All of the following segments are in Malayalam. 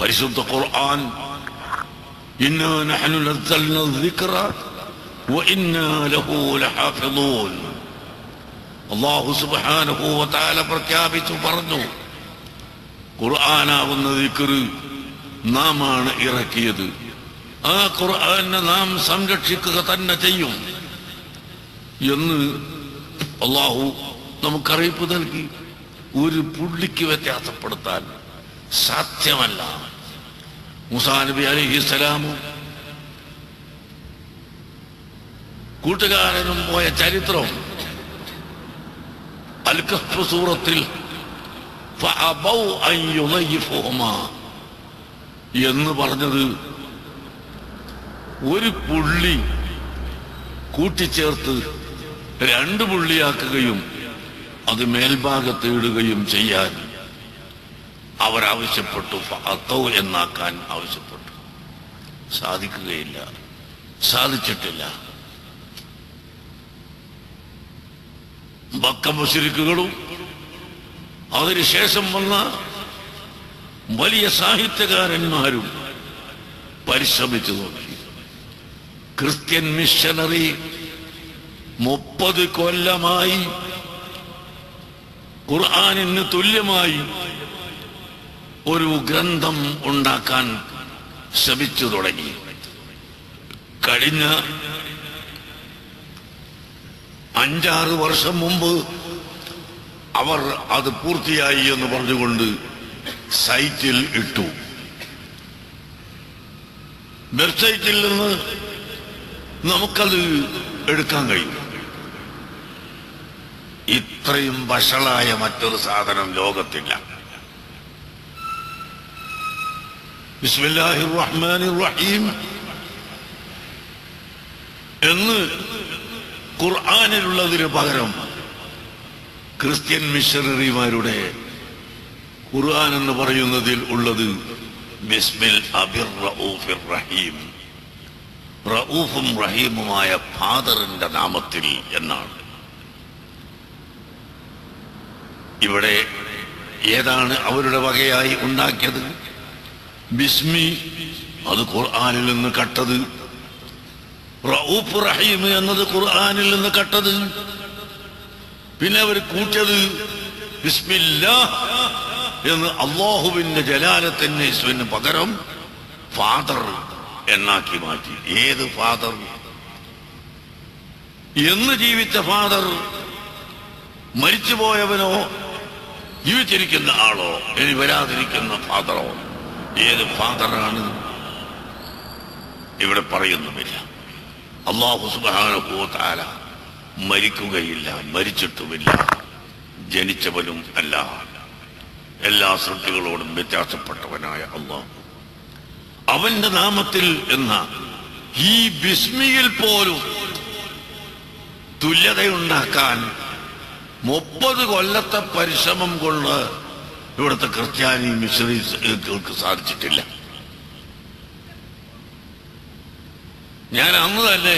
പരിശുദ്ധ ഖുർആൻ. ഇന്ന നഹ്നു നസ്സൽന ദിക്റ വഇന്നാ ലഹു ലഹാഫിളൂൻ അല്ലാഹു സുബ്ഹാനഹു വതആല പ്രഖ്യാപിച്ചു പറഞ്ഞു ഖുർആൻ ആവുന്ന ദിക്ർ നാം ആണ് ഇറക്കിയത്. ആ ഖുർആനെ നാം സംരക്ഷിക്കുക തന്നെ ചെയ്യും. എന്ന് അള്ളാഹു നമുക്കറിയിപ്പ് നൽകി ഒരു പുള്ളിക്ക് വ്യത്യാസപ്പെടുത്താൻ സാധ്യമല്ല മുസാ നബി അലിഹിസ്സലാമും കൂട്ടുകാരനും പോയ ചരിത്രം അൽ കഹ്ഫ് സൂറത്തിൽ എന്ന് പറഞ്ഞത് ഒരു പുള്ളി കൂട്ടിച്ചേർത്ത് രണ്ട് പുള്ളിയാക്കുകയും അത് മേൽഭാഗത്ത് ഇടുകയും ചെയ്യാൻ അവരാവശ്യപ്പെട്ടു. ഫഅത്തൗ എന്നാക്കാൻ ആവശ്യപ്പെട്ടു. സാധിക്കുകയില്ല. സാധിച്ചിട്ടില്ല. ബക്ക മുശരിക്കുകളും അതിനുശേഷം വന്ന വലിയ സാഹിത്യകാരന്മാരും പരിശ്രമിച്ചു നോക്കി. ക്രിസ്ത്യൻ മിഷനറി മുപ്പത് കൊല്ലമായി ഖുർആാനിന് തുല്യമായി ഒരു ഗ്രന്ഥം ഉണ്ടാക്കാൻ ശ്രമിച്ചു തുടങ്ങി. കഴിഞ്ഞ അഞ്ചാറ് വർഷം മുമ്പ് അവർ അത് പൂർത്തിയായി എന്ന് പറഞ്ഞുകൊണ്ട് സൈറ്റിൽ ഇട്ടു. വെബ്സൈറ്റിൽ നിന്ന് നമുക്കത് എടുക്കാൻ കഴിയും. ഇത്രയും വഷളായ മറ്റൊരു സാധനം ലോകത്തില്ല. ബിസ്മില്ലാഹിർ റഹ്മാനിർ റഹീം എന്ന് ഖുർആാനിലുള്ളതിന് പകരം ക്രിസ്ത്യൻ മിഷണറിമാരുടെ ഖുർആൻ എന്ന് പറയുന്നതിൽ ഉള്ളത് ബിസ്മിൽ റഊഫിർ റഹീം റഊഫും റഹീമുമായ ഫാദറിന്റെ നാമത്തിൽ എന്നാണ്. ഇവിടെ ഏതാണ് അവരുടെ വകയായി ഉണ്ടാക്കിയത്? ബിസ്മി അത് ഖുർആാനിൽ നിന്ന് കട്ടത്. റഊഫ് റഹീം എന്നത് ഖുർആാനിൽ നിന്ന് കട്ടത്. പിന്നെ അവർ കൂട്ടത് ബിസ്മില്ല എന്ന് അള്ളാഹുവിന്റെ ജലാലത്തിന് യേശുവിന് പകരം ഫാദർ എന്നാക്കി മാറ്റി. ഏത് ഫാദർ? എന്ന് ജീവിച്ച ഫാദർ മരിച്ചുപോയവനോ ജീവിച്ചിരിക്കുന്ന ആളോ ഇനി വരാതിരിക്കുന്ന ഫാദറോ? ഏത് ഫാദറാണ് ഇവിടെ പറയുന്നുമില്ല. അള്ളാഹു സുബാനുഭൂത്താല മരിക്കുകയില്ല മരിച്ചിട്ടുമില്ല ജനിച്ചവനും അല്ല. എല്ലാ സൃഷ്ടികളോടും വ്യത്യാസപ്പെട്ടവനായ അള്ളാഹു അവന്റെ നാമത്തിൽ എന്ന ഈ ബിസ്മിയിൽ പോലും തുല്യതയുണ്ടാക്കാൻ മുപ്പത് കൊല്ലത്തെ പരിശ്രമം കൊണ്ട് ഇവിടുത്തെ ക്രിസ്ത്യാനി മിശ്രീകൾക്ക് സാധിച്ചിട്ടില്ല. ഞാൻ അന്ന് തന്നെ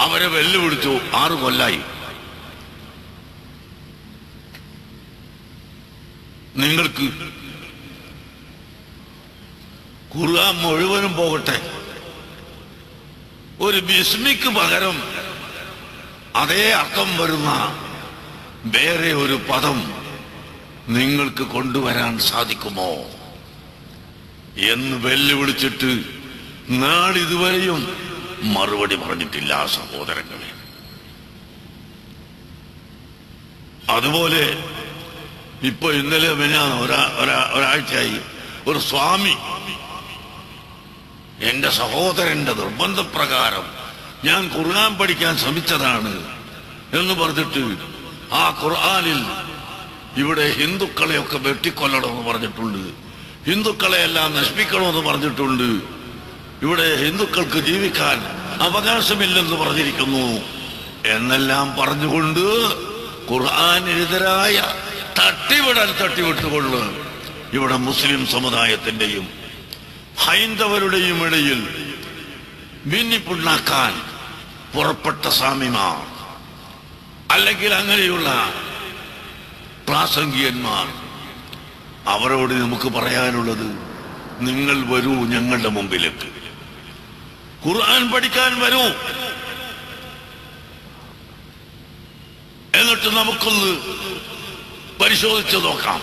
അവരെ വെല്ലുവിളിച്ചു ആറു കൊല്ലായി. നിങ്ങൾക്ക് ഖുർആൻ മുഴുവനും പോകട്ടെ. ഒരു ബിസ്മിക്ക് പകരം അതേ അർത്ഥം വരുന്ന വേറെ ഒരു പദം നിങ്ങൾക്ക് കൊണ്ടുവരാൻ സാധിക്കുമോ? എന്ന് വെല്ലുവിളിച്ചിട്ട് നാളിതുവരെയും മറുപടി പറഞ്ഞിട്ടില്ല സഹോദരങ്ങളെ. അതുപോലെ ഇപ്പൊ ഇന്നലെ പിന്നെ ഒരാ ഒരാ- ഒരാഴ്ചയായി ഒരു സ്വാമി എന്റെ സഹോദരന്റെ നിർബന്ധപ്രകാരം ഞാൻ ഖുർആൻ പഠിക്കാൻ ശ്രമിച്ചതാണ് എന്ന് പറഞ്ഞിട്ട് ആ ഖുർആനിൽ ഇവിടെ ഹിന്ദുക്കളെയൊക്കെ വെട്ടിക്കൊല്ലണമെന്ന് പറഞ്ഞിട്ടുണ്ട്. ഹിന്ദുക്കളെ ഹിന്ദുക്കളെയെല്ലാം നശിപ്പിക്കണമെന്ന് പറഞ്ഞിട്ടുണ്ട്. ഇവിടെ ഹിന്ദുക്കൾക്ക് ജീവിക്കാൻ അവകാശമില്ലെന്ന് പറഞ്ഞിരിക്കുന്നു. എന്നെല്ലാം പറഞ്ഞുകൊണ്ട് ഖുർആാനെതിരായ തട്ടിവിടൽ തട്ടിവിട്ടുകൊണ്ട് ഇവിടെ മുസ്ലിം സമുദായത്തിന്റെയും ഹൈന്ദവരുടെയും ഇടയിൽ ഭിന്നിപ്പുണ്ടാക്കാൻ പുറപ്പെട്ട സ്വാമിമാർ അല്ലെങ്കിൽ അങ്ങനെയുള്ള പ്രാസംഗികന്മാർ. അവരോട് നമുക്ക് പറയാനുള്ളത് നിങ്ങൾ വരൂ ഞങ്ങളുടെ മുമ്പിലേക്ക്. ഖുർആൻ പഠിക്കാൻ വരൂ. എന്നിട്ട് നമുക്കൊന്ന് പരിശോധിച്ച് നോക്കാം.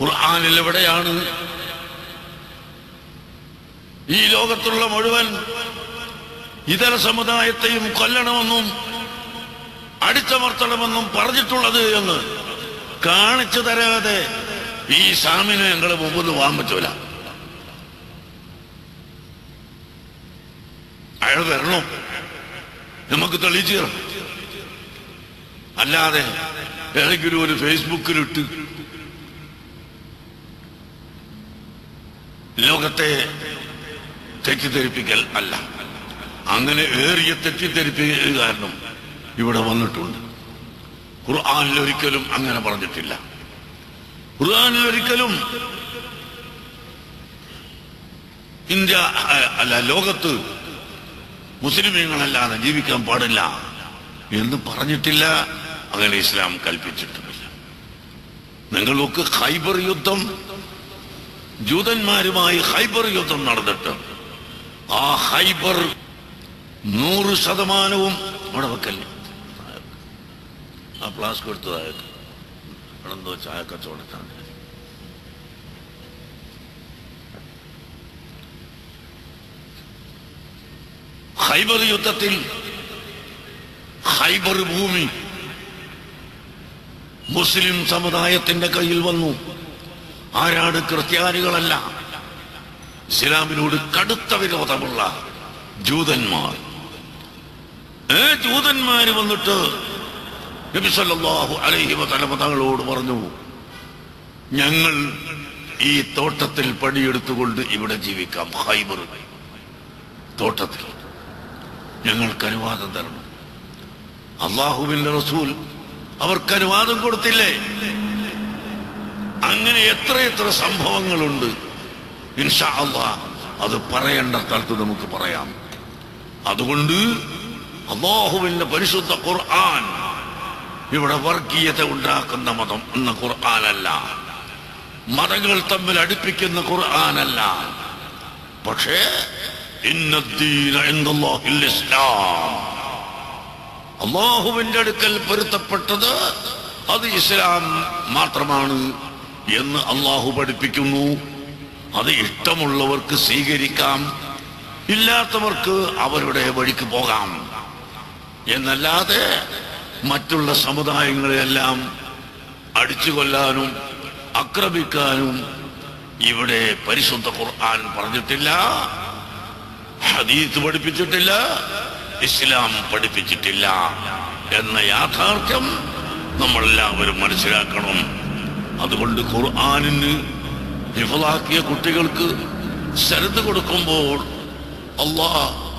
ഖുർആനിൽ എവിടെയാണ് ഈ ലോകത്തുള്ള മുഴുവൻ ഇതര സമുദായത്തെയും കൊല്ലണമെന്നും അടിച്ചമർത്തണമെന്നും പറഞ്ഞിട്ടുള്ളത് എന്ന് കാണിച്ചു തരാതെ ഈ സാമിനെ ഞങ്ങളെ മുമ്പിൽ പോകാൻ പറ്റൂല. അയാൾ വരണം. നമുക്ക് തെളിയിച്ചു തരണം അല്ലാതെ ഏതെങ്കിലും ഒരു ഫേസ്ബുക്കിലിട്ട് ലോകത്തെ തെറ്റിദ്ധരിപ്പിക്കൽ അല്ല. അങ്ങനെ ഏറിയ തെറ്റിദ്ധരിപ്പിക്കൽ കാരണം ഇവിടെ വന്നിട്ടുണ്ട്. ഖുർആാനിൽ ഒരിക്കലും അങ്ങനെ പറഞ്ഞിട്ടില്ല. ഖുർആാനിൽ ഒരിക്കലും ഇന്ത്യ അല്ല ലോകത്ത് മുസ്ലിമീങ്ങളല്ലാതെ ജീവിക്കാൻ പാടില്ല എന്ന് പറഞ്ഞിട്ടില്ല. അങ്ങനെ ഇസ്ലാം കൽപ്പിച്ചിട്ടുമില്ല. നിങ്ങൾക്ക് ഹൈബർ യുദ്ധം ജൂതന്മാരുമായി ഹൈബർ യുദ്ധം നടന്നിട്ട് ആ ഹൈബർ നൂറ് ശതമാനവും അവിടെ വെക്കല്ലേ? ആ ഫ്ലാസ്ക് എടുത്തതായത് അയാൾക്ക് എന്തോ ചായ കച്ചവടത്താണ് ഹൈബർ യുദ്ധത്തിൽ ഹൈബർ ഭൂമി മുസ്ലിം സമുദായത്തിന്റെ കയ്യിൽ വന്നു. ആരാണ് ക്രിസ്ത്യാനികളല്ല. ഇസ്ലാമിനോട് കടുത്ത വിരോധമുള്ള ജൂതന്മാർ. ഏ ജൂതന്മാര് വന്നിട്ട് നബി സല്ലല്ലാഹു അലൈഹി വസല്ലമ തങ്ങളോട് പറഞ്ഞു ഞങ്ങൾ ഈ തോട്ടത്തിൽ പണിയെടുത്തുകൊണ്ട് ഇവിടെ ജീവിക്കാം. ഹൈബർ തോട്ടത്തിൽ. ഞങ്ങൾക്ക് അനുവാദം തരണം. അള്ളാഹുവിന്റെ റസൂൽ അവർക്ക് അനുവാദം കൊടുത്തില്ലേ? അങ്ങനെ എത്ര എത്ര സംഭവങ്ങളുണ്ട്. ഇൻഷാ അത് പറയേണ്ട സ്ഥലത്ത് നമുക്ക് പറയാം. അതുകൊണ്ട് അള്ളാഹുവിന്റെ പരിശുദ്ധ ഖുർആൻ ഇവിടെ വർഗീയത ഉണ്ടാക്കുന്ന മതം എന്ന ഖുർആനല്ല. മതങ്ങൾ തമ്മിൽ അടുപ്പിക്കുന്ന ഖുർആനല്ല. പക്ഷേ ഇസ്ലാം. അള്ളാഹുവിന്റെ അടുക്കൽ പൊരുത്തപ്പെട്ടത് അത് ഇസ്ലാം മാത്രമാണ് എന്ന് അള്ളാഹു പഠിപ്പിക്കുന്നു. അത് ഇഷ്ടമുള്ളവർക്ക് സ്വീകരിക്കാം ഇല്ലാത്തവർക്ക് അവരുടെ വഴിക്ക് പോകാം. എന്നല്ലാതെ മറ്റുള്ള സമുദായങ്ങളെയെല്ലാം അടിച്ചു കൊല്ലാനും ആക്രമിക്കാനും ഇവിടെ പരിശുദ്ധ ഖുർആൻ പറഞ്ഞിട്ടില്ല ഹദീസ് പഠിപ്പിച്ചിട്ടില്ല ഇസ്ലാം പഠിപ്പിച്ചിട്ടില്ല എന്ന യാഥാർത്ഥ്യം നമ്മളെല്ലാവരും മനസ്സിലാക്കണം. അതുകൊണ്ട് ഖുർആാനിന് വിഫലാക്കിയ കുട്ടികൾക്ക് ശരത് കൊടുക്കുമ്പോൾ അള്ളാഹ്